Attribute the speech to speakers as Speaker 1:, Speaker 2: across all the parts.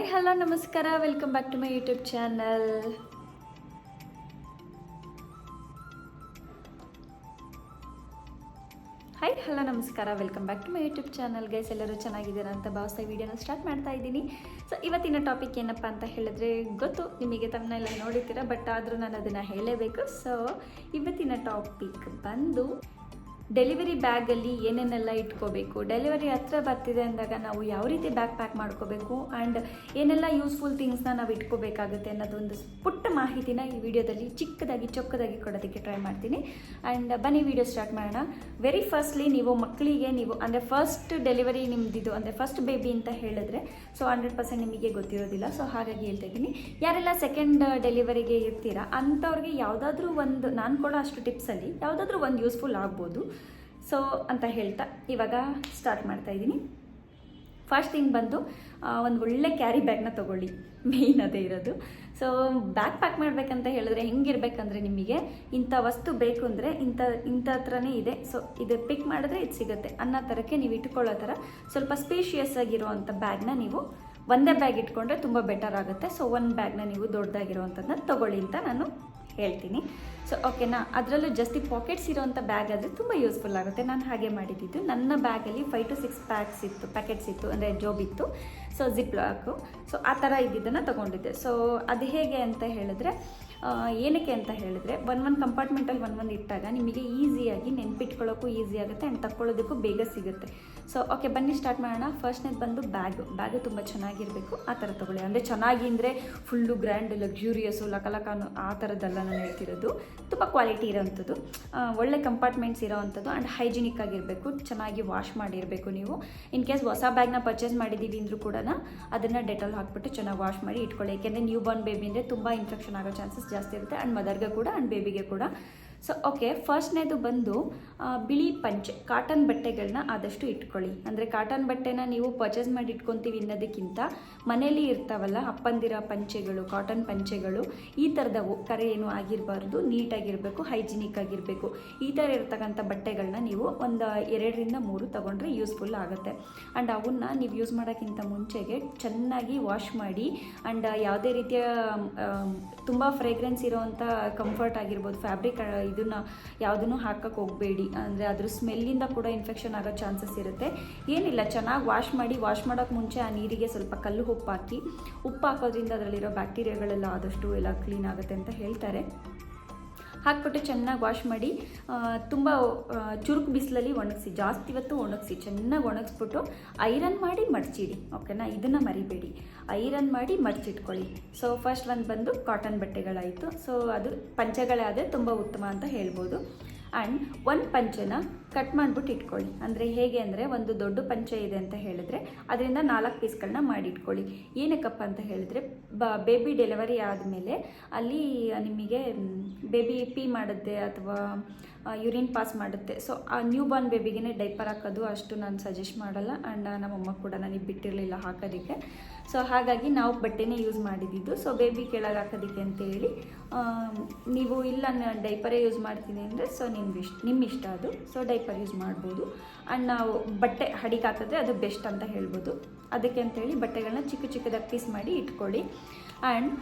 Speaker 1: Hi, hello, ನಮಸ್ಕಾರ. Welcome back to my YouTube channel hi, hello, ನಮಸ್ಕಾರ. Welcome back to my YouTube channel guys ಎಲ್ಲರೂ ಚೆನ್ನಾಗಿದ್ದೀರಾ ಅಂತ ಭಾವಿಸ್ತಾ ವಿಡಿಯೋನ ಸ್ಟಾರ್ಟ್ ಮಾಡ್ತಾ ಇದ್ದೀನಿ. ಸೊ ಇವತ್ತಿನ ಟಾಪಿಕ್ ಏನಪ್ಪ ಅಂತ ಹೇಳಿದ್ರೆ, ಗೊತ್ತು, ನಿಮಗೆ ತಮ್ಮನೆಲ್ಲ ನೋಡಿರ್ತೀರ ಬಟ್ ಆದರೂ ನಾನು ಅದನ್ನು ಹೇಳಲೇಬೇಕು ಸೊ ಇವತ್ತಿನ ಟಾಪಿಕ್ ಬಂದು ಡೆಲಿವರಿ ಬ್ಯಾಗಲ್ಲಿ ಏನೇನೆಲ್ಲ ಇಟ್ಕೋಬೇಕು? ಡೆಲಿವರಿ ಹತ್ರ ಬರ್ತಿದೆ ಅಂದಾಗ ನಾವು ಯಾವ ರೀತಿ ಬ್ಯಾಗ್ ಪ್ಯಾಕ್ ಮಾಡ್ಕೋಬೇಕು? ಆ್ಯಂಡ್ ಏನೆಲ್ಲ ಯೂಸ್ಫುಲ್ ಥಿಂಗ್ಸ್ನ ನಾವು ಇಟ್ಕೋಬೇಕಾಗುತ್ತೆ ಅನ್ನೋದೊಂದು ಪುಟ್ಟ ಮಾಹಿತಿನ ಈ ವಿಡಿಯೋದಲ್ಲಿ ಚಿಕ್ಕದಾಗಿ ಚೊಕ್ಕದಾಗಿ ಕೊಡೋದಕ್ಕೆ ಟ್ರೈ ಮಾಡ್ತೀನಿ. ಆ್ಯಂಡ್ ಬನ್ನಿ, ವಿಡಿಯೋ ಸ್ಟಾರ್ಟ್ ಮಾಡೋಣ. ವೆರಿ ಫಸ್ಟ್ಲಿ ನೀವು ಮಕ್ಕಳಿಗೆ ನೀವು, ಅಂದರೆ ಫಸ್ಟ್ ಡೆಲಿವರಿ ನಿಮ್ಮದಿದು ಅಂದರೆ ಫಸ್ಟ್ ಬೇಬಿ ಅಂತ ಹೇಳಿದ್ರೆ ಸೊ ಹಂಡ್ರೆಡ್ ಪರ್ಸೆಂಟ್ ನಿಮಗೆ ಗೊತ್ತಿರೋದಿಲ್ಲ. ಸೊ ಹಾಗಾಗಿ ಹೇಳ್ತಾ ಇದ್ದೀನಿ. ಯಾರೆಲ್ಲ ಸೆಕೆಂಡ್ ಡೆಲಿವರಿಗೆ ಇರ್ತೀರಾ, ಅಂಥವ್ರಿಗೆ ಯಾವುದಾದ್ರೂ ಒಂದು, ನಾನು ಕೊಡೋ ಅಷ್ಟು ಟಿಪ್ಸಲ್ಲಿ ಯಾವುದಾದ್ರೂ ಒಂದು ಯೂಸ್ಫುಲ್ ಆಗ್ಬೋದು. ಸೊ ಅಂತ ಹೇಳ್ತಾ ಇವಾಗ ಸ್ಟಾರ್ಟ್ ಮಾಡ್ತಾ ಇದ್ದೀನಿ. ಫಸ್ಟ್ ಥಿಂಗ್ ಬಂದು ಒಂದು ಒಳ್ಳೆ ಕ್ಯಾರಿ ಬ್ಯಾಗ್ನ ತೊಗೊಳ್ಳಿ. ಮೇಯ್ನ್ ಅದೇ ಇರೋದು. ಸೊ ಬ್ಯಾಗ್ ಪ್ಯಾಕ್ ಮಾಡಬೇಕಂತ ಹೇಳಿದ್ರೆ ಹೆಂಗಿರ್ಬೇಕಂದ್ರೆ ನಿಮಗೆ ಇಂಥ ವಸ್ತು ಬೇಕು ಅಂದರೆ ಇಂಥ ಇಂಥ ಹತ್ರನೇ ಇದೆ. ಸೊ ಇದು ಪಿಕ್ ಮಾಡಿದ್ರೆ ಇದು ಸಿಗುತ್ತೆ. ಅನ್ನೋ ಥರಕ್ಕೆ ನೀವು ಇಟ್ಕೊಳ್ಳೋ ಥರ ಸ್ವಲ್ಪ ಸ್ಪೇಷಿಯಸ್ ಆಗಿರುವಂಥ ಬ್ಯಾಗ್ನ ನೀವು ಒಂದೇ ಬ್ಯಾಗ್ ಇಟ್ಕೊಂಡ್ರೆ ತುಂಬ ಬೆಟರ್ ಆಗುತ್ತೆ. ಸೊ ಒಂದು ಬ್ಯಾಗ್ನ ನೀವು ದೊಡ್ಡದಾಗಿರುವಂಥದ್ದನ್ನ ತೊಗೊಳ್ಳಿ ಅಂತ ನಾನು ಹೇಳ್ತೀನಿ. ಸೊ ಓಕೆನಾ ಅದರಲ್ಲೂ ಜಾಸ್ತಿ ಪಾಕೆಟ್ಸ್ ಇರೋವಂಥ ಬ್ಯಾಗ್ ಆದರೆ ತುಂಬ ಯೂಸ್ಫುಲ್ ಆಗುತ್ತೆ. ನಾನು ಹಾಗೆ ಮಾಡಿದ್ದಿದ್ದು ನನ್ನ ಬ್ಯಾಗಲ್ಲಿ ಫೈವ್ ಟು ಸಿಕ್ಸ್ ಪ್ಯಾಕ್ಸ್ ಇತ್ತು ಪ್ಯಾಕೆಟ್ಸ್ ಇತ್ತು, ಅಂದರೆ ಇತ್ತು. ಸೊ ಜಿಪ್ ಲಾಕು ಸೊ ಆ ಥರ ಇದ್ದಿದ್ದನ್ನು ತೊಗೊಂಡಿದ್ದೆ. ಸೊ ಅದು ಹೇಗೆ ಅಂತ ಹೇಳಿದ್ರೆ ಏನಕ್ಕೆ ಅಂತ ಹೇಳಿದ್ರೆ ಒನ್ ಒನ್ ಕಂಪಾರ್ಟ್ಮೆಂಟಲ್ಲಿ ಒನ್ ಒಂದು ಇಟ್ಟಾಗ ನಿಮಗೆ ಈಸಿಯಾಗಿ ನೆನ್ಪಿಟ್ಕೊಳ್ಳೋಕ್ಕೂ ಈಸಿ ಆಗುತ್ತೆ ಆ್ಯಂಡ್ ತಕ್ಕೊಳ್ಳೋದಕ್ಕೂ ಬೇಗ ಸಿಗುತ್ತೆ. ಸೊ ಓಕೆ ಬನ್ನಿ ಸ್ಟಾರ್ಟ್ ಮಾಡೋಣ. ಫಸ್ಟ್ನೇದು ಬಂದು ಬ್ಯಾಗು ಬ್ಯಾಗು ತುಂಬ ಚೆನ್ನಾಗಿರಬೇಕು. ಆ ಥರ ತೊಗೊಳ್ಳಿ. ಅಂದರೆ ಚೆನ್ನಾಗಿ ಅಂದರೆ ಫುಲ್ಲು ಗ್ರ್ಯಾಂಡ್ ಲಕ್ಸುರಿಯಸ್ಸು ಲಕಲಕಾನು ಆ ಥರದ್ದೆಲ್ಲ ನಾನು ಹೇಳ್ತಿರೋದು. ತುಂಬ ಕ್ವಾಲಿಟಿ ಇರೋವಂಥದ್ದು. ಒಳ್ಳೆ ಕಂಪಾರ್ಟ್ಮೆಂಟ್ಸ್ ಇರೋವಂಥದ್ದು ಆ್ಯಂಡ್ ಹೈಜಿನಿಕ್ ಆಗಿರಬೇಕು. ಚೆನ್ನಾಗಿ ವಾಶ್ ಮಾಡಿರಬೇಕು ನೀವು. ಇನ್ ಕೇಸ್ ಹೊಸ ಬ್ಯಾಗ್ನ ಪರ್ಚೇಸ್ ಮಾಡಿದ್ದೀವಿ ಅಂದರೂ ಕೂಡ ಅದನ್ನು ಡೆಟಲ್ ಹಾಕ್ಬಿಟ್ಟು ಚೆನ್ನಾಗಿ ವಾಶ್ ಮಾಡಿ ಇಟ್ಕೊಳ್ಳಿ. ಏಕೆಂದರೆ ನ್ಯೂ ಬಾರ್ನ್ ಬೇಬಿ ಅಂದರೆ ತುಂಬ ಇನ್ಫೆಕ್ಷನ್ ಆಗೋ ಚಾನ್ಸಸ್ ಜಾಸ್ತಿ ಇರುತ್ತೆ ಆ್ಯಂಡ್ ಮದರ್ಗೆ ಕೂಡ ಆ್ಯಂಡ್ ಬೇಬಿಗೆ ಕೂಡ ಸೊ ಓಕೆ ಫಸ್ಟ್ನೇದು ಬಂದು ಬಿಳಿ ಪಂಚೆ, ಕಾಟನ್ ಬಟ್ಟೆಗಳನ್ನ ಆದಷ್ಟು ಇಟ್ಕೊಳ್ಳಿ. ಅಂದರೆ ಕಾಟನ್ ಬಟ್ಟೆನ ನೀವು ಪರ್ಚೇಸ್ ಮಾಡಿ ಇಟ್ಕೊತೀವಿ ಅನ್ನೋದಕ್ಕಿಂತ ಮನೇಲಿ ಇರ್ತಾವಲ್ಲ, ಅಪ್ಪಂದಿರ ಪಂಚೆಗಳು ಕಾಟನ್ ಪಂಚೆಗಳು, ಈ ಥರದವು ಕರೆ ಏನು ಆಗಿರಬಾರ್ದು, ನೀಟಾಗಿರಬೇಕು ಹೈಜಿನಿಕ್ ಆಗಿರಬೇಕು. ಈ ಥರ ಇರ್ತಕ್ಕಂಥ ಬಟ್ಟೆಗಳನ್ನ ನೀವು ಒಂದು ಎರಡರಿಂದ ಮೂರು ತೊಗೊಂಡ್ರೆ ಯೂಸ್ಫುಲ್ ಆಗುತ್ತೆ. ಆ್ಯಂಡ್ ಅವನ್ನ ನೀವು ಯೂಸ್ ಮಾಡೋಕ್ಕಿಂತ ಮುಂಚೆಗೆ ಚೆನ್ನಾಗಿ ವಾಶ್ ಮಾಡಿ ಆ್ಯಂಡ್ ಯಾವುದೇ ರೀತಿಯ ತುಂಬ ಫ್ರೇಗ್ರೆನ್ಸ್ ಇರೋವಂಥ ಕಂಫರ್ಟ್ ಆಗಿರ್ಬೋದು ಫ್ಯಾಬ್ರಿಕ್ ಇದನ್ನು ಯಾವುದನ್ನು ಹಾಕಕ್ಕೆ ಹೋಗಬೇಡಿ. ಅಂದರೆ ಅದ್ರ ಸ್ಮೆಲ್ಲಿಂದ ಕೂಡ ಇನ್ಫೆಕ್ಷನ್ ಆಗೋ ಚಾನ್ಸಸ್ ಇರುತ್ತೆ. ಏನಿಲ್ಲ, ಚೆನ್ನಾಗಿ ವಾಶ್ ಮಾಡಿ ವಾಶ್ ಮಾಡೋಕ್ಕೆ ಮುಂಚೆ ಆ ನೀರಿಗೆ ಸ್ವಲ್ಪ ಕಲ್ಲು ಉಪ್ಪು ಹಾಕಿ ಉಪ್ಪು ಹಾಕೋದ್ರಿಂದ ಅದರಲ್ಲಿರೋ ಬ್ಯಾಕ್ಟೀರಿಯಾಗಳೆಲ್ಲ ಆದಷ್ಟು ಎಲ್ಲ ಕ್ಲೀನ್ ಆಗುತ್ತೆ ಅಂತ ಹೇಳ್ತಾರೆ. ಹಾಕ್ಬಿಟ್ಟು ಚೆನ್ನಾಗಿ ವಾಶ್ ಮಾಡಿ ತುಂಬ ಚುರುಕು ಬಿಸಿಲಲ್ಲಿ ಒಣಗಿಸಿ, ಜಾಸ್ತಿ ಇವತ್ತು ಒಣಗಿಸಿ, ಚೆನ್ನಾಗಿ ಒಣಗಿಸ್ಬಿಟ್ಟು ಐರನ್ ಮಾಡಿ ಮಡಚಿಡಿ, ಓಕೆನಾ? ಇದನ್ನು ಮರಿಬೇಡಿ. ಐರನ್ ಮಾಡಿ ಮಡಚಿಟ್ಕೊಳ್ಳಿ. ಸೊ ಫಸ್ಟ್ ಒಂದು ಬಂದು ಕಾಟನ್ ಬಟ್ಟೆಗಳಾಯಿತು. ಸೊ ಅದು ಪಂಚಗಳೇ ಆದರೆ ತುಂಬ ಉತ್ತಮ ಅಂತ ಹೇಳ್ಬೋದು. ಆ್ಯಂಡ್ ಒಂದು ಪಂಚೆನ ಕಟ್ ಮಾಡಿಬಿಟ್ಟು ಇಟ್ಕೊಳ್ಳಿ. ಅಂದರೆ ಹೇಗೆ ಅಂದರೆ ಒಂದು ದೊಡ್ಡ ಪಂಚೆ ಇದೆ ಅಂತ ಹೇಳಿದ್ರೆ ಅದರಿಂದ ನಾಲ್ಕು ಪೀಸ್ಗಳನ್ನ ಮಾಡಿ ಇಟ್ಕೊಳ್ಳಿ. ಏನಕ್ಕಪ್ಪ ಅಂತ ಹೇಳಿದ್ರೆ, ಬ ಬೇಬಿ ಡೆಲಿವರಿ ಆದಮೇಲೆ ಅಲ್ಲಿ ನಿಮಗೆ ಬೇಬಿ ಪಿ ಮಾಡುತ್ತೆ ಅಥವಾ ಯೂರಿನ್ ಪಾಸ್ ಮಾಡುತ್ತೆ. ಸೊ ಆ ನ್ಯೂ ಬಾರ್ನ್ ಬೇಬಿಗೆ ಡೈಪರ್ ಹಾಕೋದು ಅಷ್ಟು ನಾನು ಸಜೆಸ್ಟ್ ಮಾಡಲ್ಲ. ಆ್ಯಂಡ್ ನಮ್ಮಮ್ಮ ಕೂಡ ನನಗೆ ಬಿಟ್ಟಿರಲಿಲ್ಲ ಹಾಕೋದಕ್ಕೆ. ಸೊ ಹಾಗಾಗಿ ನಾವು ಬಟ್ಟೆನೇ ಯೂಸ್ ಮಾಡಿದ್ದು. ಸೊ ಬೇಬಿ ಕೆಳಗೆ ಹಾಕೋದಕ್ಕೆ ಅಂತೇಳಿ ನೀವು ಇಲ್ಲ, ನಾನು ಡೈಪರೇ ಯೂಸ್ ಮಾಡ್ತೀನಿ ಅಂದರೆ ಸೊ ನಿಮ್ಮ ಇಷ್ಟ ನಿಮ್ಮ ಇಷ್ಟ ಅದು. ಸೊ ಡೈಪರ್ ಯೂಸ್ ಮಾಡ್ಬೋದು. ಆ್ಯಂಡ್ ನಾವು ಬಟ್ಟೆ ಹಡಿಗೆ ಹಾಕಿದ್ರೆ ಅದು ಬೆಸ್ಟ್ ಅಂತ ಹೇಳ್ಬೋದು. ಅದಕ್ಕೆ ಅಂತೇಳಿ ಬಟ್ಟೆಗಳನ್ನ ಚಿಕ್ಕ ಚಿಕ್ಕದಾಗಿ ಪೀಸ್ ಮಾಡಿ ಇಟ್ಕೊಳ್ಳಿ. ಆ್ಯಂಡ್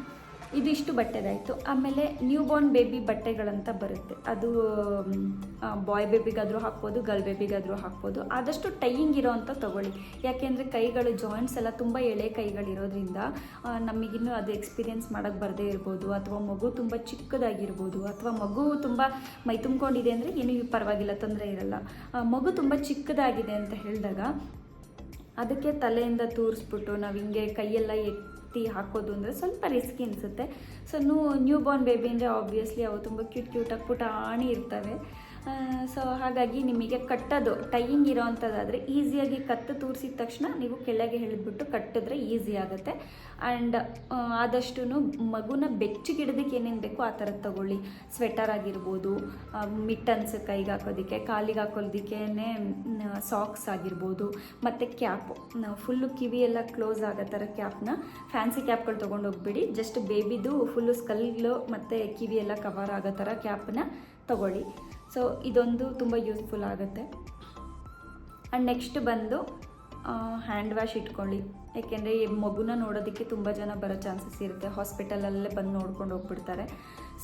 Speaker 1: ಇದಿಷ್ಟು ಬಟ್ಟೆದಾಯಿತು. ಆಮೇಲೆ ನ್ಯೂ ಬಾರ್ನ್ ಬೇಬಿ ಬಟ್ಟೆಗಳಂತ ಬರುತ್ತೆ. ಅದು ಬಾಯ್ ಬೇಬಿಗಾದರೂ ಹಾಕ್ಬೋದು ಗರ್ಲ್ ಬೇಬಿಗಾದರೂ ಹಾಕ್ಬೋದು. ಆದಷ್ಟು ಟೈಯಿಂಗ್ ಇರೋವಂಥ ತೊಗೊಳ್ಳಿ. ಯಾಕೆಂದರೆ ಕೈಗಳು ಜಾಯಿಂಟ್ಸ್ ಎಲ್ಲ ತುಂಬ ಎಳೆ ಕೈಗಳಿರೋದ್ರಿಂದ ನಮಗಿನ್ನೂ ಅದು ಎಕ್ಸ್ಪೀರಿಯೆನ್ಸ್ ಮಾಡೋಕ್ಕೆ ಬರದೇ ಇರ್ಬೋದು, ಅಥವಾ ಮಗು ತುಂಬ ಚಿಕ್ಕದಾಗಿರ್ಬೋದು, ಅಥವಾ ಮಗು ತುಂಬ ಮೈ ತುಂಬಿಕೊಂಡಿದೆ ಅಂದರೆ ಏನೂ ಪರವಾಗಿಲ್ಲ, ತೊಂದರೆ ಇರಲ್ಲ. ಮಗು ತುಂಬ ಚಿಕ್ಕದಾಗಿದೆ ಅಂತ ಹೇಳಿದಾಗ, ಅದಕ್ಕೆ ತಲೆಯಿಂದ ತೂರಿಸ್ಬಿಟ್ಟು ನಾವು ಹಿಂಗೆ ಕೈಯೆಲ್ಲ ಎತ್ತಿ ಹಾಕೋದು ಅಂದರೆ ಸ್ವಲ್ಪ ರಿಸ್ಕಿ ಅನಿಸುತ್ತೆ. ಸೊ ನೂ ನ್ಯೂ ಬಾರ್ನ್ ಬೇಬಿ ಅಂದರೆ ಆಬ್ವಿಯಸ್ಲಿ ಅವು ತುಂಬ ಕ್ಯೂಟ್ ಕ್ಯೂಟಾಗಿ ಪುಟಾಣಿ ಇರ್ತವೆ. ಸೊ ಹಾಗಾಗಿ ನಿಮಗೆ ಕಟ್ಟೋದು ಟೈಯಿಂಗ್ ಇರೋ ಅಂಥದ್ದಾದರೆ ಈಸಿಯಾಗಿ ಕತ್ತು ತೂರಿಸಿದ ತಕ್ಷಣ ನೀವು ಕೆಳಗೆ ಹೇಳಿದ್ಬಿಟ್ಟು ಕಟ್ಟಿದ್ರೆ ಈಸಿ ಆಗುತ್ತೆ. ಆ್ಯಂಡ್ ಆದಷ್ಟು ಮಗುನ ಬೆಚ್ಚಗಿಡೋದಕ್ಕೆ ಏನೇನು ಬೇಕೋ ಆ ಥರದ್ದು ತಗೊಳ್ಳಿ. ಸ್ವೆಟರ್ ಆಗಿರ್ಬೋದು ಮಿಟ್ಟನ್ಸ್ ಕೈಗೆ ಹಾಕೋದಕ್ಕೆ, ಕಾಲಿಗೆ ಹಾಕೋದಕ್ಕೆ ಸಾಕ್ಸ್ ಆಗಿರ್ಬೋದು, ಮತ್ತು ಕ್ಯಾಪು ಫುಲ್ಲು ಕಿವಿ ಎಲ್ಲ ಕ್ಲೋಸ್ ಆಗೋ ಥರ ಕ್ಯಾಪ್ನ ಫ್ಯಾನ್ಸಿ ಕ್ಯಾಪ್ಗಳು ತೊಗೊಂಡು ಹೋಗ್ಬಿಡಿ. ಜಸ್ಟ್ ಬೇಬಿದು ಫುಲ್ಲು ಸ್ಕಲ್ಲು ಮತ್ತು ಕಿವಿ ಎಲ್ಲ ಕವರ್ ಆಗೋ ಥರ ಕ್ಯಾಪನ್ನ ತಗೊಳ್ಳಿ. ಸೊ ಇದೊಂದು ತುಂಬ ಯೂಸ್ಫುಲ್ ಆಗುತ್ತೆ. ಆ್ಯಂಡ್ ನೆಕ್ಸ್ಟ್ ಬಂದು ಹ್ಯಾಂಡ್ ವಾಶ್ ಇಟ್ಕೊಳ್ಳಿ. ಯಾಕೆಂದರೆ ಮಗುನ ನೋಡೋದಕ್ಕೆ ತುಂಬ ಜನ ಬರೋ ಚಾನ್ಸಸ್ ಇರುತ್ತೆ. ಹಾಸ್ಪಿಟಲಲ್ಲೇ ಬಂದು ನೋಡ್ಕೊಂಡು ಹೋಗ್ಬಿಡ್ತಾರೆ.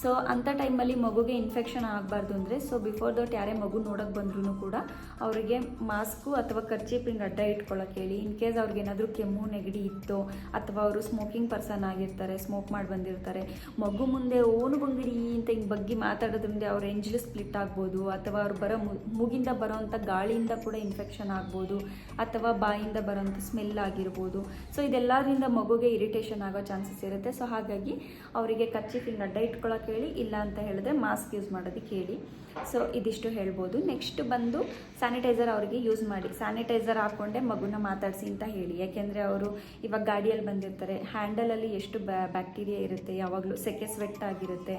Speaker 1: ಸೊ ಅಂಥ ಟೈಮಲ್ಲಿ ಮಗುಗೆ ಇನ್ಫೆಕ್ಷನ್ ಆಗಬಾರ್ದು ಅಂದರೆ ಸೊ ಬಿಫೋರ್ ದಟ್ ಯಾರೇ ಮಗು ನೋಡೋಕ್ಕೆ ಬಂದ್ರೂ ಕೂಡ ಅವರಿಗೆ ಮಾಸ್ಕು ಅಥವಾ ಖರ್ಚೀಪಿಂಗ್ ಅಡ್ಡ ಇಟ್ಕೊಳ್ಳೋಕೆ ಹೇಳಿ. ಇನ್ ಕೇಸ್ ಅವ್ರಿಗೆ ಏನಾದರೂ ಕೆಮ್ಮು, ನೆಗಡಿ ಇತ್ತು, ಅಥವಾ ಅವರು ಸ್ಮೋಕಿಂಗ್ ಪರ್ಸನ್ ಆಗಿರ್ತಾರೆ ಸ್ಮೋಕ್ ಮಾಡಿ ಬಂದಿರ್ತಾರೆ, ಮಗು ಮುಂದೆ ಓನು ಬಂಗಿಡಿ ಅಂತ ಹಿಂಗೆ ಬಗ್ಗೆ ಮಾತಾಡೋದ್ರಿಂದ ಅವ್ರ ಎಂಜ್ಲು ಸ್ಪ್ಲಿಟ್ ಆಗ್ಬೋದು, ಅಥವಾ ಅವ್ರು ಬರೋ ಮೂಗಿಂದ ಬರೋವಂಥ ಗಾಳಿಯಿಂದ ಕೂಡ ಇನ್ಫೆಕ್ಷನ್ ಆಗ್ಬೋದು, ಅಥವಾ ಬಾಯಿಂದ ಬರೋವಂಥ ಸ್ಮೆಲ್ ಆಗಿರ್ಬೋದು. ಸೊ ಇದೆಲ್ಲದರಿಂದ ಮಗುಗೆ ಇರಿಟೇಷನ್ ಆಗೋ ಚಾನ್ಸಸ್ ಇರುತ್ತೆ. ಸೊ ಹಾಗಾಗಿ ಅವರಿಗೆ ಕರ್ಚಿಫಿಂಗ್ ಅಡ್ಡ ಇಟ್ಕೊಳ್ಳೋಕೆ ಹೇಳಿ ಇಲ್ಲ ಅಂತ ಹೇಳಿದ್ರೆ ಮಾಸ್ಕ್ ಯೂಸ್ ಮಾಡೋದಕ್ಕೆ ಹೇಳಿ ಸೊ ಇದಿಷ್ಟು ಹೇಳ್ಬೋದು. ನೆಕ್ಸ್ಟ್ ಬಂದು ಸ್ಯಾನಿಟೈಸರ್ ಅವರಿಗೆ ಯೂಸ್ ಮಾಡಿ. ಸ್ಯಾನಿಟೈಸರ್ ಹಾಕ್ಕೊಂಡೆ ಮಗುನ ಮಾತಾಡಿಸಿ ಅಂತ ಹೇಳಿ. ಯಾಕೆಂದರೆ ಅವರು ಇವಾಗ ಗಾಡಿಯಲ್ಲಿ ಬಂದಿರ್ತಾರೆ. ಹ್ಯಾಂಡಲಲ್ಲಿ ಎಷ್ಟು ಬ್ಯಾಕ್ಟೀರಿಯಾ ಇರುತ್ತೆ, ಯಾವಾಗಲೂ ಸೆಕೆ ಸ್ವೆಟ್ ಆಗಿರುತ್ತೆ.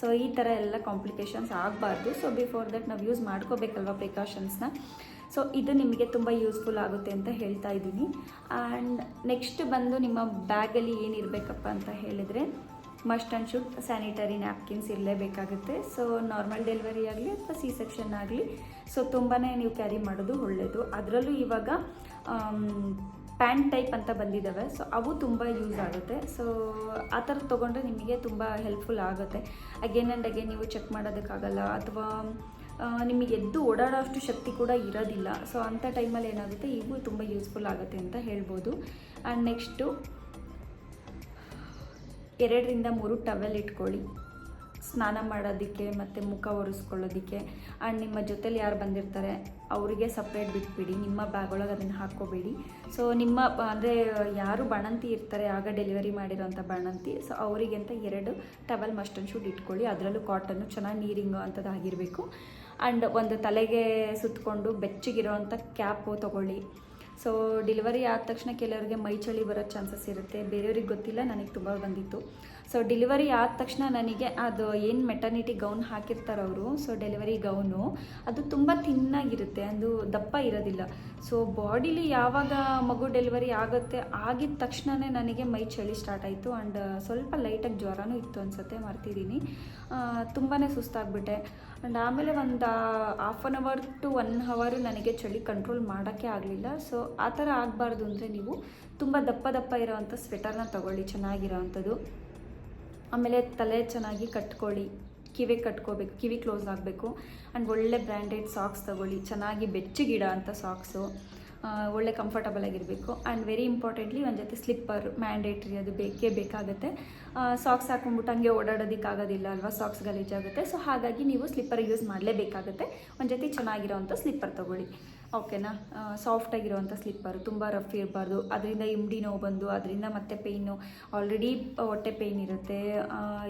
Speaker 1: ಸೊ ಈ ಥರ ಎಲ್ಲ ಕಾಂಪ್ಲಿಕೇಶನ್ಸ್ ಆಗಬಾರ್ದು. ಸೊ ಬಿಫೋರ್ ದಟ್ ನಾವು ಯೂಸ್ ಮಾಡ್ಕೋಬೇಕಲ್ವ ಪ್ರಿಕಾಷನ್ಸ್ನ ಸೊ ಇದು ನಿಮಗೆ ತುಂಬ ಯೂಸ್ಫುಲ್ ಆಗುತ್ತೆ ಅಂತ ಹೇಳ್ತಾ ಇದ್ದೀನಿ. ಆ್ಯಂಡ್ ನೆಕ್ಸ್ಟ್ ಬಂದು ನಿಮ್ಮ ಬ್ಯಾಗಲ್ಲಿ ಏನಿರಬೇಕಪ್ಪ ಅಂತ ಹೇಳಿದರೆ must and should sanitary napkins ಇರಲೇಬೇಕಾಗುತ್ತೆ so normal delivery ಆಗಲಿ ಅಥವಾ ಸಿ ಸೆಕ್ಷನ್ ಆಗಲಿ. ಸೊ ತುಂಬಾ ನೀವು ಕ್ಯಾರಿ ಮಾಡೋದು ಒಳ್ಳೆಯದು ಅದರಲ್ಲೂ ಇವಾಗ ಪ್ಯಾಂಟ್ ಟೈಪ್ ಅಂತ ಬಂದಿದ್ದಾವೆ ಸೊ ಅವು ತುಂಬ ಯೂಸ್ ಆಗುತ್ತೆ. ಸೊ ಆ ಥರ ತೊಗೊಂಡ್ರೆ ನಿಮಗೆ ತುಂಬ ಹೆಲ್ಪ್ಫುಲ್ ಆಗುತ್ತೆ. ಅಗೇನ್ ಆ್ಯಂಡ್ ಅಗೇನ್ ನೀವು ಚೆಕ್ ಮಾಡೋದಕ್ಕಾಗಲ್ಲ ಅಥವಾ ನಿಮಗೆ ಎದ್ದು ಓಡಾಡೋ ಅಷ್ಟು ಶಕ್ತಿ ಕೂಡ ಇರೋದಿಲ್ಲ. ಸೊ ಅಂಥ ಟೈಮಲ್ಲಿ ಏನಾಗುತ್ತೆ, ಇವು ತುಂಬ ಯೂಸ್ಫುಲ್ ಆಗುತ್ತೆ ಅಂತ ಹೇಳ್ಬೋದು. ಆ್ಯಂಡ್ ನೆಕ್ಸ್ಟು ಎರಡರಿಂದ ಮೂರು ಟವೆಲ್ ಇಟ್ಕೊಳ್ಳಿ. ಸ್ನಾನ ಮಾಡೋದಕ್ಕೆ ಮತ್ತು ಮುಖ ಒರೆಸ್ಕೊಳ್ಳೋದಕ್ಕೆ. ಆ್ಯಂಡ್ ನಿಮ್ಮ ಜೊತೇಲಿ ಯಾರು ಬಂದಿರ್ತಾರೆ, ಅವರಿಗೆ ಸಪ್ರೇಟ್ ಬಿಟ್ಬಿಡಿ. ನಿಮ್ಮ ಬ್ಯಾಗ್ ಒಳಗೆ ಅದನ್ನು ಹಾಕ್ಕೋಬೇಡಿ. ಸೊ ನಿಮ್ಮ, ಅಂದರೆ ಯಾರು ಬಾಣಂತಿ ಇರ್ತಾರೆ, ಆಗ ಡೆಲಿವರಿ ಮಾಡಿರೋಂಥ ಬಾಣಂತಿ ಸೊ ಅವರಿಗೆ ಅಂತ ಎರಡು ಟವೆಲ್ ಮಸ್ಟನ್ ಶೂಟ್ ಇಟ್ಕೊಳ್ಳಿ. ಅದರಲ್ಲೂ ಕಾಟನ್ನು ಚೆನ್ನಾಗಿ ನೀರಿಂಗು ಅಂಥದ್ದು ಆಗಿರಬೇಕು. ಆ್ಯಂಡ್ ಒಂದು ತಲೆಗೆ ಸುತ್ತಕೊಂಡು ಬೆಚ್ಚಗಿರೋವಂಥ ಕ್ಯಾಪು ತೊಗೊಳ್ಳಿ. ಸೊ ಡೆಲಿವರಿ ಆದ ತಕ್ಷಣ ಕೆಲವರಿಗೆ ಮೈ ಚಳಿ ಬರೋ ಚಾನ್ಸಸ್ ಇರುತ್ತೆ. ಬೇರೆಯವ್ರಿಗೆ ಗೊತ್ತಿಲ್ಲ, ನನಗೆ ತುಂಬ ಬಂದಿತ್ತು. ಸೊ ಡೆಲಿವರಿ ಆದ ತಕ್ಷಣ ನನಗೆ ಅದು ಏನು ಮೆಟರ್ನಿಟಿ ಗೌನ್ ಹಾಕಿರ್ತಾರೆ ಅವರು ಸೊ ಡೆಲಿವರಿ ಗೌನು ಅದು ತುಂಬ ತಿನ್ನಾಗಿರುತ್ತೆ, ಅದು ದಪ್ಪ ಇರೋದಿಲ್ಲ. ಸೊ ಬಾಡಿಲಿ ಯಾವಾಗ ಮಗು ಡೆಲಿವರಿ ಆಗುತ್ತೆ, ಆಗಿದ ತಕ್ಷಣವೇ ನನಗೆ ಮೈ ಚಳಿ ಸ್ಟಾರ್ಟ್ ಆಯಿತು ಆ್ಯಂಡ್ ಸ್ವಲ್ಪ ಲೈಟಾಗಿ ಜ್ವರನೂ ಇತ್ತು ಅನಿಸುತ್ತೆ ಮರ್ತಿದ್ದೀನಿ ತುಂಬಾ ಸುಸ್ತಾಗ್ಬಿಟ್ಟೆ. ಆ್ಯಂಡ್ ಆಮೇಲೆ ಒಂದು half an hour to one hour ನನಗೆ ಚಳಿ ಕಂಟ್ರೋಲ್ ಮಾಡೋಕ್ಕೆ ಆಗಲಿಲ್ಲ. ಸೊ ಆ ಥರ ಆಗಬಾರ್ದು ಅಂದರೆ ನೀವು ತುಂಬ ದಪ್ಪ ದಪ್ಪ ಇರೋವಂಥ ಸ್ವೆಟರ್ನ ತಗೊಳ್ಳಿ ಚೆನ್ನಾಗಿರೋ ಅಂಥದ್ದು ಆಮೇಲೆ ತಲೆ ಚೆನ್ನಾಗಿ ಕಟ್ಕೊಳ್ಳಿ. ಕಿವಿ ಕಟ್ಕೋಬೇಕು, ಕಿವಿ ಕ್ಲೋಸ್ ಆಗಬೇಕು. ಆ್ಯಂಡ್ ಒಳ್ಳೆ ಬ್ರ್ಯಾಂಡೆಡ್ ಸಾಕ್ಸ್ ತಗೊಳ್ಳಿ. ಚೆನ್ನಾಗಿ ಬೆಚ್ಚಗಿಡ ಅಂತ ಸಾಕ್ಸು. ಒಳ್ಳೆ ಕಂಫರ್ಟಬಲ್ ಆಗಿರಬೇಕು. ಆ್ಯಂಡ್ ವೆರಿ ಇಂಪಾರ್ಟೆಂಟ್ಲಿ ಒಂದು ಜೊತೆ ಸ್ಲಿಪ್ಪರ್ ಮ್ಯಾಂಡೇಟ್ರಿ ಅದು ಬೇಕೇ ಬೇಕಾಗುತ್ತೆ. ಸಾಕ್ಸ್ ಹಾಕೊಂಡ್ಬಿಟ್ಟು ಹಂಗೆ ಓಡಾಡೋದಕ್ಕಾಗೋದಿಲ್ಲ ಅಲ್ವಾ? ಸಾಕ್ಸ್ ಗಲೀಜಾಗುತ್ತೆ. ಸೊ ಹಾಗಾಗಿ ನೀವು ಸ್ಲಿಪ್ಪರ್ ಯೂಸ್ ಮಾಡಲೇಬೇಕಾಗುತ್ತೆ. ಒಂದು ಜೊತೆ ಚೆನ್ನಾಗಿರೋವಂಥ ಸ್ಲಿಪ್ಪರ್ ತೊಗೊಳ್ಳಿ. ಓಕೆನಾ ಸಾಫ್ಟ್ ಆಗಿರುವಂಥ ಸ್ಲಿಪ್ಪರು ತುಂಬ ರಫ್ ಇರಬಾರ್ದು. ಅದರಿಂದ ಇಮ್ಡಿ ನೋವು ಬಂದು, ಅದರಿಂದ ಮತ್ತೆ ಪೇಯ್ನು ಆಲ್ರೆಡಿ ಹೊಟ್ಟೆ ಪೇಯ್ನ್ ಇರುತ್ತೆ.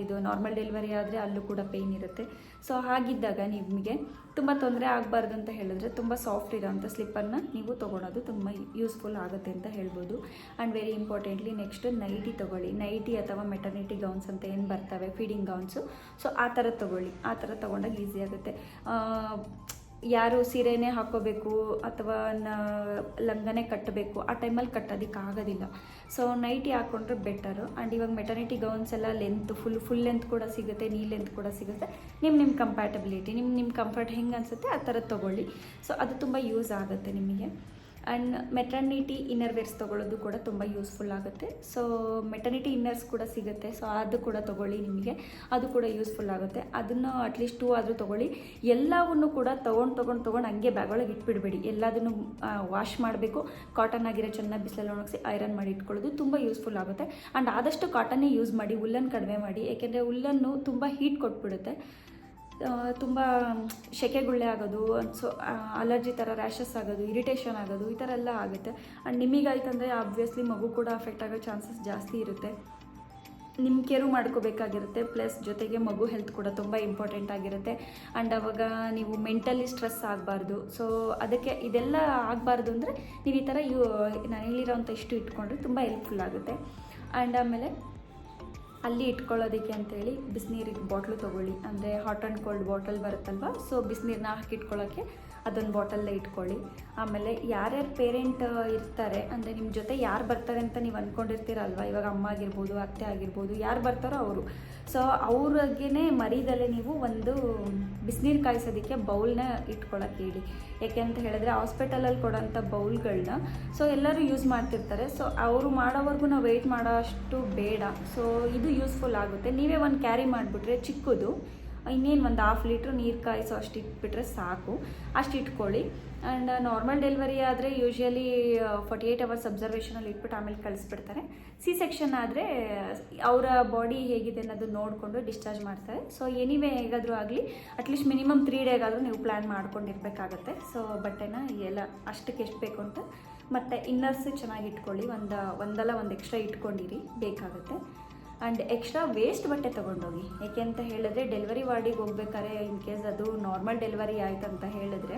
Speaker 1: ಇದು ನಾರ್ಮಲ್ ಡೆಲಿವರಿ ಆದರೆ ಅಲ್ಲೂ ಕೂಡ ಪೇಯ್ನ್ ಇರುತ್ತೆ. ಸೊ ಹಾಗಿದ್ದಾಗ ನಿಮಗೆ ತುಂಬ ತೊಂದರೆ ಆಗಬಾರ್ದು ಅಂತ ಹೇಳಿದ್ರೆ ತುಂಬ ಸಾಫ್ಟ್ ಇರೋವಂಥ ಸ್ಲಿಪ್ಪರ್ನ ನೀವು ತೊಗೊಳೋದು ತುಂಬ ಯೂಸ್ಫುಲ್ ಆಗುತ್ತೆ ಅಂತ ಹೇಳ್ಬೋದು. And very importantly next nighty ತೊಗೊಳ್ಳಿ. ನೈಟಿ ಅಥವಾ ಮೆಟರ್ನಿಟಿ ಗೌನ್ಸ್ ಅಂತ ಏನು ಬರ್ತವೆ? ಫೀಡಿಂಗ್ ಗೌನ್ಸು ಸೊ ಆ ಥರ ತೊಗೊಳ್ಳಿ. ಆ ಥರ ತೊಗೊಂಡಾಗ ಈಸಿ ಆಗುತ್ತೆ. ಯಾರು ಸೀರೆನೇ ಹಾಕೋಬೇಕು ಅಥವಾ ನ- ಲಂಗನೇ ಕಟ್ಟಬೇಕು, ಆ ಟೈಮಲ್ಲಿ ಕಟ್ಟೋದಕ್ಕೆ ಆಗೋದಿಲ್ಲ ಸೊ ನೈಟಿ ಹಾಕ್ಕೊಂಡ್ರೆ ಬೆಟರು ಆ್ಯಂಡ್ ಇವಾಗ ಮೆಟರ್ನಿಟಿ ಗೌನ್ಸ್ ಎಲ್ಲ ಲೆಂತ್ ಫುಲ್ ಫುಲ್ ಲೆಂತ್ ಕೂಡ ಸಿಗುತ್ತೆ ನೀ ಲೆಂತ್ ಕೂಡ ಸಿಗುತ್ತೆ. ನಿಮ್ಮ ನಿಮ್ಮ ಕಂಪ್ಯಾಟಬಿಲಿಟಿ ನಿಮ್ಮ ನಿಮ್ಮ ಕಂಫರ್ಟ್ ಹೆಂಗೆ ಅನಿಸುತ್ತೆ ಆ ಥರದ್ದು ತೊಗೊಳ್ಳಿ. ಸೊ ಅದು ತುಂಬ ಯೂಸ್ ಆಗುತ್ತೆ ನಿಮಗೆ. ಆ್ಯಂಡ್ ಮೆಟರ್ನಿಟಿ ಇನ್ನರ್ ವೇರ್ಸ್ ತೊಗೊಳ್ಳೋದು ಕೂಡ ತುಂಬ ಯೂಸ್ಫುಲ್ ಆಗುತ್ತೆ. ಸೊ ಮೆಟರ್ನಿಟಿ ಇನ್ನರ್ಸ್ ಕೂಡ ಸಿಗುತ್ತೆ. ಸೊ ಅದು ಕೂಡ ತೊಗೊಳ್ಳಿ ನಿಮಗೆ. ಅದು ಕೂಡ ಯೂಸ್ಫುಲ್ ಆಗುತ್ತೆ. ಅದನ್ನು ಅಟ್ಲೀಸ್ಟ್ ಟೂ ಆದರೂ ತೊಗೊಳ್ಳಿ. ಎಲ್ಲವನ್ನು ಕೂಡ ತೊಗೊಂಡು ತೊಗೊಂಡು ತೊಗೊಂಡು ಹಂಗೆ ಬ್ಯಾಗೊಳಗೆ ಇಟ್ಬಿಡಬೇಡಿ. ಎಲ್ಲದನ್ನು ವಾಶ್ ಮಾಡಬೇಕು. ಕಾಟನ್ ಆಗಿರೋ ಚೆನ್ನಾಗಿ ಬಿಸಿಲಲ್ಲಿ ಒಣಗಿಸಿ ಐರನ್ ಮಾಡಿ ಇಟ್ಕೊಳ್ಳೋದು ತುಂಬ ಯೂಸ್ಫುಲ್ ಆಗುತ್ತೆ. ಆ್ಯಂಡ್ ಆದಷ್ಟು ಕಾಟನ್ನೇ ಯೂಸ್ ಮಾಡಿ, ಉಲ್ಲನ್ ಕಡಿಮೆ ಮಾಡಿ. ಏಕೆಂದರೆ ಉಲ್ಲನ್ನು ತುಂಬ ಹೀಟ್ ಕೊಟ್ಬಿಡುತ್ತೆ. ತುಂಬ ಸೆಕೆ ಗುಳ್ಳೆ ಆಗೋದು ಸೊ ಅಲರ್ಜಿ ಥರ ರ್ಯಾಷಸ್ ಆಗೋದು ಇರಿಟೇಷನ್ ಆಗೋದು, ಈ ಥರ ಎಲ್ಲ ಆಗುತ್ತೆ. ಆ್ಯಂಡ್ ನಿಮಗಾಯ್ತಂದರೆ ಆಬ್ವಿಯಸ್ಲಿ ಮಗು ಕೂಡ ಅಫೆಕ್ಟ್ ಆಗೋ ಚಾನ್ಸಸ್ ಜಾಸ್ತಿ ಇರುತ್ತೆ. ನಿಮ್ಮ ಕೇರು ಮಾಡ್ಕೋಬೇಕಾಗಿರುತ್ತೆ ಪ್ಲಸ್ ಜೊತೆಗೆ ಮಗು ಹೆಲ್ತ್ ಕೂಡ ತುಂಬ ಇಂಪಾರ್ಟೆಂಟ್ ಆಗಿರುತ್ತೆ. ಆ್ಯಂಡ್ ಅವಾಗ ನೀವು ಮೆಂಟಲಿ ಸ್ಟ್ರೆಸ್ ಆಗಬಾರ್ದು. ಸೊ ಅದಕ್ಕೆ ಇದೆಲ್ಲ ಆಗಬಾರ್ದು ಅಂದರೆ ನೀವು ಈ ಥರ ಯು ನಾನು ಹೇಳಿರೋಂಥ ಇಷ್ಟು ಇಟ್ಕೊಂಡ್ರೆ ತುಂಬ ಹೆಲ್ಪ್ಫುಲ್ ಆಗುತ್ತೆ. ಆ್ಯಂಡ್ ಆಮೇಲೆ ಅಲ್ಲಿ ಇಟ್ಕೊಳ್ಳೋದಕ್ಕೆ ಅಂತೇಳಿ ಬಿಸಿನೀರಿಗೆ ಬಾಟ್ಲು ತೊಗೊಳ್ಳಿ. ಅಂದರೆ ಹಾಟ್ ಆ್ಯಂಡ್ ಕೋಲ್ಡ್ ಬಾಟಲ್ ಬರುತ್ತಲ್ವ? ಸೊ ಬಿಸಿನೀರನ್ನ ಹಾಕಿ ಇಟ್ಕೊಳ್ಳೋಕ್ಕೆ ಅದೊಂದು ಬಾಟಲ್ಲೇ ಇಟ್ಕೊಳ್ಳಿ. ಆಮೇಲೆ ಯಾರ್ಯಾರು ಪೇರೆಂಟ್ ಇರ್ತಾರೆ, ಅಂದರೆ ನಿಮ್ಮ ಜೊತೆ ಯಾರು ಬರ್ತಾರೆ ಅಂತ ನೀವು ಅಂದ್ಕೊಂಡಿರ್ತೀರಲ್ವ ಇವಾಗ ಅಮ್ಮ ಆಗಿರ್ಬೋದು, ಅತ್ತೆ ಆಗಿರ್ಬೋದು, ಯಾರು ಬರ್ತಾರೋ ಅವರು. ಸೊ ಅವ್ರಿಗೇ ಮರಿದಲ್ಲೇ ನೀವು ಒಂದು ಬಿಸಿನೀರು ಕಾಯಿಸೋದಕ್ಕೆ ಬೌಲ್ನ ಇಟ್ಕೊಳಕ್ಕೆ ಹೇಳಿ. ಯಾಕೆ ಅಂತ ಹೇಳಿದ್ರೆ ಹಾಸ್ಪಿಟಲಲ್ಲಿ ಕೊಡೋಂಥ ಬೌಲ್ಗಳನ್ನ ಸೊ ಎಲ್ಲರೂ ಯೂಸ್ ಮಾಡ್ತಿರ್ತಾರೆ. ಸೊ ಅವರು ಮಾಡೋವರೆಗೂ ನಾವು ವೆಯ್ಟ್ ಮಾಡೋ ಅಷ್ಟು ಬೇಡ. ಸೊ ಇದು ಯೂಸ್ಫುಲ್ ಆಗುತ್ತೆ. ನೀವೇ ಒಂದು ಕ್ಯಾರಿ ಮಾಡಿಬಿಟ್ರೆ ಚಿಕ್ಕದು. ಇನ್ನೇನು ಒಂದು ಹಾಫ್ ಲೀಟ್ರ್ ನೀರು ಕಾಯಿಸೋ ಅಷ್ಟು ಇಟ್ಬಿಟ್ರೆ ಸಾಕು. ಅಷ್ಟು ಇಟ್ಕೊಳ್ಳಿ. ಆ್ಯಂಡ್ ನಾರ್ಮಲ್ ಡೆಲಿವರಿ ಆದರೆ ಯೂಶ್ವಲಿ ಫಾರ್ಟಿ ಏಯ್ಟ್ ಅವರ್ಸ್ ಅಬ್ಸರ್ವೇಷನಲ್ಲಿ ಇಟ್ಬಿಟ್ಟು ಆಮೇಲೆ ಕಳಿಸ್ಬಿಡ್ತಾರೆ. ಸಿ ಸೆಕ್ಷನ್ ಆದರೆ ಅವರ ಬಾಡಿ ಹೇಗಿದೆ ಅನ್ನೋದು ನೋಡಿಕೊಂಡು ಡಿಸ್ಚಾರ್ಜ್ ಮಾಡ್ತಾರೆ. ಸೊ ಎನಿವೇ ಹೇಗಾದರೂ ಆಗಲಿ ಅಟ್ಲೀಸ್ಟ್ ಮಿನಿಮಮ್ ತ್ರೀ ಡೇಗಾದರೂ ನೀವು ಪ್ಲ್ಯಾನ್ ಮಾಡ್ಕೊಂಡಿರ್ಬೇಕಾಗತ್ತೆ. ಸೊ ಬಟ್ಟೆನ ಎಲ್ಲ ಅಷ್ಟಕ್ಕೆ ಎಷ್ಟು ಬೇಕು ಅಂತ ಮತ್ತು ಇನ್ನರ್ಸ್ ಚೆನ್ನಾಗಿ ಇಟ್ಕೊಳ್ಳಿ. ಒಂದು, ಒಂದಲ್ಲ ಒಂದು ಎಕ್ಸ್ಟ್ರಾ ಇಟ್ಕೊಂಡಿರಿ, ಬೇಕಾಗುತ್ತೆ. ಆ್ಯಂಡ್ ಎಕ್ಸ್ಟ್ರಾ ವೇಸ್ಟ್ ಬಟ್ಟೆ ತೊಗೊಂಡೋಗಿ. ಏಕೆ ಅಂತ ಹೇಳಿದ್ರೆ ಡೆಲಿವರಿ ವಾರ್ಡಿಗೆ ಹೋಗ್ಬೇಕಾದ್ರೆ ಇನ್ ಕೇಸ್ ಅದು ನಾರ್ಮಲ್ ಡೆಲಿವರಿ ಆಯ್ತು ಅಂತ ಹೇಳಿದ್ರೆ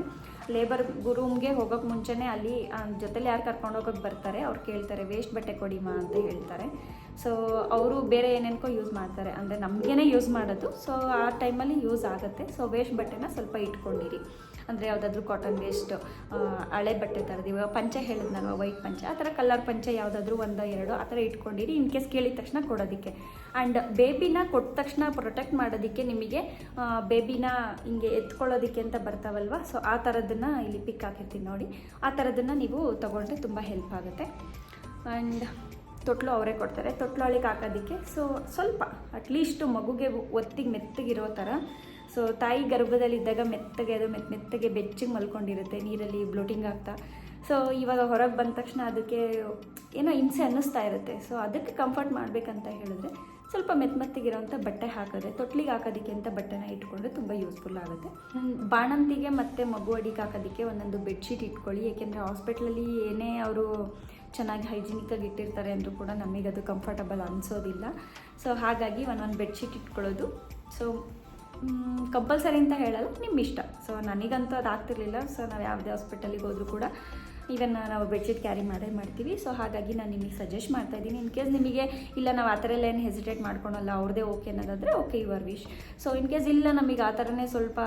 Speaker 1: ಲೇಬರ್ ರೂಮ್ಗೆ ಹೋಗೋಕೆ ಮುಂಚೆನೇ ಅಲ್ಲಿ ಜೊತೆಲಿ ಯಾರು ಕರ್ಕೊಂಡು ಹೋಗೋಕೆ ಬರ್ತಾರೆ, ಅವ್ರು ಕೇಳ್ತಾರೆ ವೇಸ್ಟ್ ಬಟ್ಟೆ ಕೊಡಿಮಾ ಅಂತ ಹೇಳ್ತಾರೆ. ಸೊ ಅವರು ಬೇರೆ ಏನೇನಕೋ ಯೂಸ್ ಮಾಡ್ತಾರೆ. ಅಂದರೆ ನಮಗೇನೆ ಯೂಸ್ ಮಾಡೋದು. ಸೊ ಆ ಟೈಮಲ್ಲಿ ಯೂಸ್ ಆಗುತ್ತೆ. ಸೊ ವೇಸ್ಟ್ ಬಟ್ಟೆನ ಸ್ವಲ್ಪ ಇಟ್ಕೊಂಡಿರಿ. ಅಂದರೆ ಯಾವುದಾದ್ರೂ ಕಾಟನ್ ವೇಸ್ಟ್ ಹಳೆ ಬಟ್ಟೆ ಥರದ್ದು ಇವಾಗ ಪಂಚೆ ಹೇಳಿದ್ನಲ್ವ ವೈಟ್ ಪಂಚೆ, ಆ ಥರ ಕಲರ್ ಪಂಚೆ ಯಾವುದಾದ್ರೂ ಒಂದು ಎರಡು ಆ ಥರ ಇಟ್ಕೊಂಡಿರಿ ಇನ್ ಕೇಸ್ ಕೇಳಿದ ತಕ್ಷಣ ಕೊಡೋದಕ್ಕೆ. ಆ್ಯಂಡ್ ಬೇಬಿನ ಕೊಟ್ಟ ತಕ್ಷಣ ಪ್ರೊಟೆಕ್ಟ್ ಮಾಡೋದಕ್ಕೆ ನಿಮಗೆ ಬೇಬಿನ ಹಿಂಗೆ ಎತ್ಕೊಳ್ಳೋದಕ್ಕೆ ಅಂತ ಬರ್ತಾವಲ್ವ? ಸೊ ಆ ಥರದನ್ನು ಇಲ್ಲಿ ಪಿಕ್ ಹಾಕಿರ್ತೀನಿ ನೋಡಿ. ಆ ಥರದನ್ನು ನೀವು ತೊಗೊಂಡ್ರೆ ತುಂಬ ಹೆಲ್ಪ್ ಆಗುತ್ತೆ. ಆ್ಯಂಡ್ ತೊಟ್ಲು ಅವರೇ ಕೊಡ್ತಾರೆ. ತೊಟ್ಲು ಅಳಿಗೆ ಹಾಕೋದಕ್ಕೆ ಸೊ ಸ್ವಲ್ಪ ಅಟ್ಲೀಸ್ಟು ಮಗುಗೆ ಒತ್ತಿಗೆ ಮೆತ್ತಗಿರೋ ಥರ ಸೊ ತಾಯಿ ಗರ್ಭದಲ್ಲಿದ್ದಾಗ ಮೆತ್ತಗೆ ಅದು ಮೆತ್ತ ಮೆತ್ತಗೆ ಬೆಚ್ಚಗೆ ಮಲ್ಕೊಂಡಿರುತ್ತೆ, ನೀರಲ್ಲಿ ಬ್ಲೋಟಿಂಗ್ ಆಗ್ತಾ. ಸೊ ಇವಾಗ ಹೊರಗೆ ಬಂದ ತಕ್ಷಣ ಅದಕ್ಕೆ ಏನೋ ಹಿಂಸೆ ಅನ್ನಿಸ್ತಾ ಇರುತ್ತೆ. ಸೊ ಅದಕ್ಕೆ ಕಂಫರ್ಟ್ ಮಾಡಬೇಕಂತ ಹೇಳಿದ್ರೆ ಸ್ವಲ್ಪ ಮೆತ್ತ ಮೆತ್ತಗಿರೋಂಥ ಬಟ್ಟೆ ಹಾಕೋದೆ, ತೊಟ್ಲಿಗೆ ಹಾಕೋದಕ್ಕೆ ಅಂತ ಬಟ್ಟೆನ ಇಟ್ಕೊಂಡ್ರೆ ತುಂಬ ಯೂಸ್ಫುಲ್ ಆಗುತ್ತೆ. ಬಾಣಂತಿಗೆ ಮತ್ತು ಮಗು ಅಡಿಗೆ ಹಾಕೋದಕ್ಕೆ ಒಂದೊಂದು ಬೆಡ್ಶೀಟ್ ಇಟ್ಕೊಳ್ಳಿ. ಏಕೆಂದರೆ ಹಾಸ್ಪಿಟ್ಲಲ್ಲಿ ಏನೇ ಅವರು ಚೆನ್ನಾಗಿ ಹೈಜಿನಿಕಾಗಿ ಇಟ್ಟಿರ್ತಾರೆ ಅಂದರೂ ಕೂಡ ನಮಗೆ ಅದು ಕಂಫರ್ಟಬಲ್ ಅನಿಸೋದಿಲ್ಲ. ಸೊ ಹಾಗಾಗಿ ಒಂದೊಂದು ಬೆಡ್ಶೀಟ್ ಇಟ್ಕೊಳ್ಳೋದು. ಸೊ ಕಂಪಲ್ಸರಿ ಅಂತ ಹೇಳಲ್ಲ ನಿಮ್ಮ ಇಷ್ಟ ಸೊ ನನಗಂತೂ ಅದು ಆಗ್ತಿರ್ಲಿಲ್ಲ ಸೊ ನಾವು ಯಾವುದೇ ಹಾಸ್ಪಿಟಲಿಗೆ ಹೋದರೂ ಕೂಡ ಈವನ್ ನಾವು ಬೆಡ್ಶೀಟ್ ಕ್ಯಾರಿ ಮಾಡೇ ಮಾಡ್ತೀವಿ. ಸೊ ಹಾಗಾಗಿ ನಾನು ನಿಮಗೆ ಸಜೆಸ್ಟ್ ಮಾಡ್ತಾ ಇದ್ದೀನಿ. ಇನ್ ಕೇಸ್ ನಿಮಗೆ, ಇಲ್ಲ ನಾವು ಆ ಥರ ಎಲ್ಲ ಏನು ಹೆಸಿಟೇಟ್ ಮಾಡ್ಕೊಳಲ್ಲ, ಅವ್ರದೇ ಓಕೆ ಅನ್ನೋದಾದರೆ okay your wish so in case ಇಲ್ಲ ನಮಗೆ ಆ ಥರನೇ ಸ್ವಲ್ಪ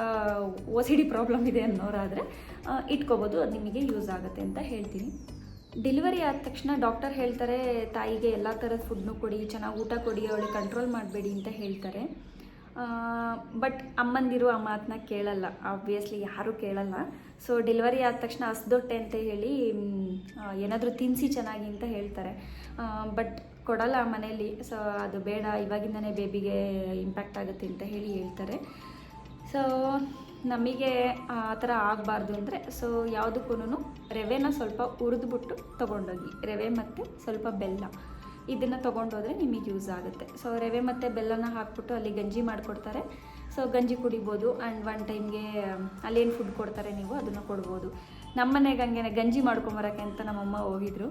Speaker 1: ಒ ಸಿ ಡಿ ಪ್ರಾಬ್ಲಮ್ ಇದೆ ಅನ್ನೋರಾದರೆ ಇಟ್ಕೋಬೋದು. ಅದು ನಿಮಗೆ ಯೂಸ್ ಆಗುತ್ತೆ ಅಂತ ಹೇಳ್ತೀನಿ. ಡೆಲಿವರಿ ಆದ ತಕ್ಷಣ ಡಾಕ್ಟರ್ ಹೇಳ್ತಾರೆ, ತಾಯಿಗೆ ಎಲ್ಲ ಥರದ ಫುಡ್ನು ಕೊಡಿ, ಚೆನ್ನಾಗಿ ಊಟ ಕೊಡಿ, ಅವಳಿಗೆ ಕಂಟ್ರೋಲ್ ಮಾಡಬೇಡಿ ಅಂತ ಹೇಳ್ತಾರೆ. ಬಟ್ ಅಮ್ಮಂದಿರು ಆ ಮಾತನ್ನ ಕೇಳಲ್ಲ. ಆಬ್ವಿಯಸ್ಲಿ ಯಾರೂ ಕೇಳಲ್ಲ. ಸೊ ಡೆಲಿವರಿ ಆದ ತಕ್ಷಣ ಹಸ್ದೊಟ್ಟೆ ಅಂತ ಹೇಳಿ ಏನಾದರೂ ತಿನ್ನಿಸಿ ಚೆನ್ನಾಗಿ ಅಂತ ಹೇಳ್ತಾರೆ. ಬಟ್ ಕೊಡಲ್ಲ ಮನೇಲಿ ಸೊ ಅದು ಬೇಡ, ಇವಾಗಿಂದನೇ ಬೇಬಿಗೆ ಇಂಪ್ಯಾಕ್ಟ್ ಆಗುತ್ತೆ ಅಂತ ಹೇಳಿ ಹೇಳ್ತಾರೆ. ಸೊ ನಮಗೆ ಆ ಥರ ಆಗಬಾರ್ದು ಅಂದರೆ ಸೊ ಯಾವುದಕ್ಕೂ ರವೆನ ಸ್ವಲ್ಪ ಹುರಿದ್ಬಿಟ್ಟು ತೊಗೊಂಡೋಗಿ. ರವೆ ಮತ್ತು ಸ್ವಲ್ಪ ಬೆಲ್ಲ. ಇದನ್ನು ತೊಗೊಂಡೋದ್ರೆ ನಿಮಗೆ ಯೂಸ್ ಆಗುತ್ತೆ. ಸೊ ರವೆ ಮತ್ತು ಬೆಲ್ಲನ ಹಾಕ್ಬಿಟ್ಟು ಅಲ್ಲಿ ಗಂಜಿ ಮಾಡಿಕೊಡ್ತಾರೆ. ಸೊ ಗಂಜಿ ಕುಡಿಬೋದು ಆ್ಯಂಡ್ ಒನ್ ಟೈಮ್ಗೆ ಅಲ್ಲೇನು ಫುಡ್ ಕೊಡ್ತಾರೆ ನೀವು ಅದನ್ನು ಕೊಡ್ಬೋದು. ನಮ್ಮ ಮನೆಗೆ ಹಂಗೆ ಗಂಜಿ ಮಾಡ್ಕೊಂಬರೋಕ್ಕೆ ಅಂತ ನಮ್ಮಮ್ಮ ಹೋಗಿದ್ರು.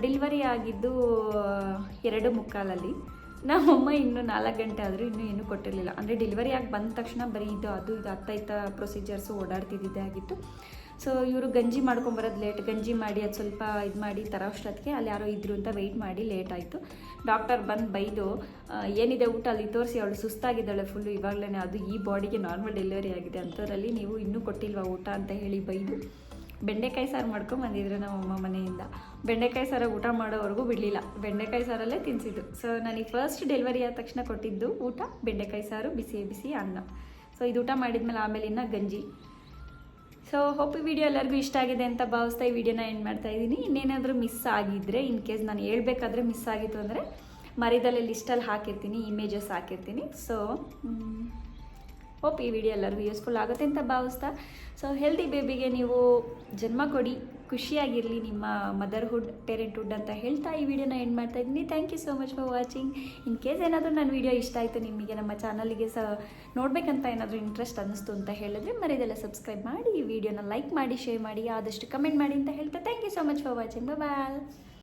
Speaker 1: ಡೆಲಿವರಿ ಆಗಿದ್ದು ಎರಡು ಮುಕ್ಕಾಲಲ್ಲಿ. ನಮ್ಮಮ್ಮ ಇನ್ನೂ ನಾಲ್ಕು ಗಂಟೆ ಆದರೂ ಇನ್ನೂ ಏನೂ ಕೊಟ್ಟಿರಲಿಲ್ಲ. ಅಂದರೆ ಡೆಲಿವರಿ ಆಗಿ ಬಂದ ತಕ್ಷಣ ಬರೀ ಇದು, ಅದು, ಇದು, ಅತ್ತೈತ ಪ್ರೊಸೀಜರ್ಸು ಓಡಾಡ್ತಿದ್ದಿದ್ದೇ ಆಗಿತ್ತು. ಸೊ ಇವರು ಗಂಜಿ ಮಾಡ್ಕೊಂಬರೋದು ಲೇಟ್ ಗಂಜಿ ಮಾಡಿ ಅದು ಸ್ವಲ್ಪ ಇದು ಮಾಡಿ ತರೋ ಅಷ್ಟೊತ್ತಿಗೆ ಅಲ್ಲಿ ಯಾರೋ ಇದ್ರು ಅಂತ ವೆಯ್ಟ್ ಮಾಡಿ ಲೇಟ್ ಆಯಿತು. ಡಾಕ್ಟರ್ ಬಂದು ಬೈದು ಏನಿದೆ ಊಟ? ಅಲ್ಲಿ ತೋರಿಸಿ, ಅವಳು ಸುಸ್ತಾಗಿದ್ದಾಳೆ ಫುಲ್ಲು ಇವಾಗಲೇ ಅದು ಈ ಬಾಡಿಗೆ ನಾರ್ಮಲ್ ಡೆಲಿವರಿ ಆಗಿದೆ. ಅಂಥದ್ರಲ್ಲಿ ನೀವು ಇನ್ನೂ ಕೊಟ್ಟಿಲ್ವಾ ಊಟ? ಅಂತ ಹೇಳಿ ಬೈದು, ಬೆಂಡೆಕಾಯಿ ಸಾರು ಮಾಡ್ಕೊಂಡು ಬಂದಿದ್ರು ನಮ್ಮ ಅಮ್ಮ ಮನೆಯಿಂದ. ಬೆಂಡೆಕಾಯಿ ಸಾರ ಊಟ ಮಾಡೋವರೆಗೂ ಬಿಡಲಿಲ್ಲ. ಬೆಂಡೆಕಾಯಿ ಸಾರಲ್ಲೇ ತಿನ್ಸಿದ್ದು. ಸೊ ನನಗೆ ಫಸ್ಟ್ ಡೆಲಿವರಿ ಆದ ತಕ್ಷಣ ಕೊಟ್ಟಿದ್ದು ಊಟ. ಬೆಂಡೆಕಾಯಿ ಸಾರು, ಬಿಸಿ ಬಿಸಿ ಅನ್ನ. ಸೊ ಇದು ಊಟ ಮಾಡಿದ್ಮೇಲೆ ಆಮೇಲೆ ಇನ್ನು ಗಂಜಿ. ಸೊ ಹೋಪ್ ಈ ವಿಡಿಯೋ ಎಲ್ಲರಿಗೂ ಇಷ್ಟ ಆಗಿದೆ ಅಂತ ಭಾವಿಸ್ತಾ ಈ ವಿಡಿಯೋನ ಎಂಡ್ ಮಾಡ್ತಾ ಇದ್ದೀನಿ. ಇನ್ನೇನಾದರೂ ಮಿಸ್ ಆಗಿದ್ದರೆ ಇನ್ ಕೇಸ್ ನಾನು ಹೇಳ್ಬೇಕಾದ್ರೆ ಮಿಸ್ ಆಗಿತ್ತು ಅಂದರೆ, ಮರಿದಲ್ಲಿ ಲಿಸ್ಟಲ್ಲಿ ಹಾಕಿರ್ತೀನಿ ಇಮೇಜಸ್ ಹಾಕಿರ್ತೀನಿ. ಸೊ ಹೋಪ್ ಈ ವಿಡಿಯೋ ಎಲ್ಲರಿಗೂ ಯೂಸ್ಫುಲ್ ಆಗುತ್ತೆ ಅಂತ ಭಾವಿಸ್ತಾ. ಸೊ ಹೆಲ್ದಿ ಬೇಬಿಗೆ ನೀವು ಜನ್ಮ ಕೊಡಿ. ಖುಷಿಯಾಗಿರಲಿ ನಿಮ್ಮ ಮದರ್ಹುಡ್ ಪೇರೆಂಟ್ಹುಡ್ ಅಂತ ಹೇಳ್ತಾ ಈ ವಿಡಿಯೋನ ಎಂಡ್ ಮಾಡ್ತಾ ಇದ್ದೀನಿ. Thank you so much for watching in case ಏನಾದರೂ ನನ್ನ ವಿಡಿಯೋ ಇಷ್ಟ ಆಯಿತು, ನಿಮಗೆ ನಮ್ಮ ಚಾನಲ್ಗೆ ಸಹ ನೋಡಬೇಕಂತ ಏನಾದರೂ ಇಂಟ್ರೆಸ್ಟ್ ಅನ್ನಿಸ್ತು ಅಂತ ಹೇಳಿದ್ರೆ ಮರಿದೆಲ್ಲ ಸಬ್ಸ್ಕ್ರೈಬ್ ಮಾಡಿ, ಈ ವಿಡಿಯೋನ ಲೈಕ್ ಮಾಡಿ ಶೇರ್ ಮಾಡಿ, ಆದಷ್ಟು ಕಮೆಂಟ್ ಮಾಡಿ ಅಂತ ಹೇಳ್ತಾ. Thank you so much for watching bye